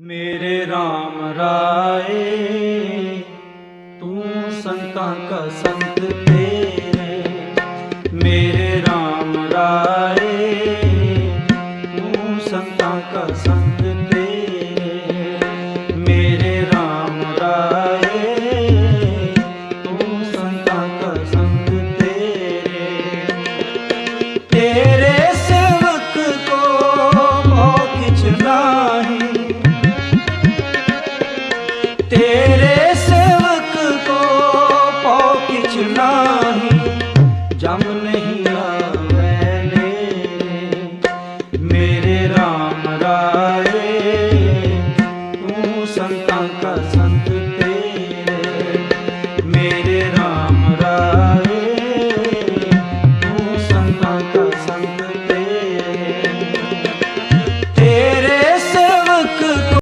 ਮੇਰੇ RAM ਰਾਏ, ਤੂੰ ਸੰਤਾਂ ਕਾ ਸੰਤ ਤੇਰੇ। ਮੇਰੇ RAM ਰਾਏ, ਤੂੰ ਸੰਤਾਂ ਕਾ ਸੰਤ ਤੇਰੇ। ਮੇਰੇ RAM ਰਾਏ, ਤੂੰ ਸੰਤਾਂ ਕਾ ਸੰਤ ਤੇਰੇ। ਤੇਰੇ ਤੇਰੇ ਸੇਵਕ ਕੋ ਪਉ ਕਿਛ ਨਾਹੀ, ਜਮ ਨਹੀਂ ਆਵੈ ਨੇਰੇ ਮੇਰੇ RAM ਰਾਏ, ਤੂੰ ਸੰਤਾਂ ਕਾ ਸੰਤ ਤੇਰੇ। ਮੇਰੇ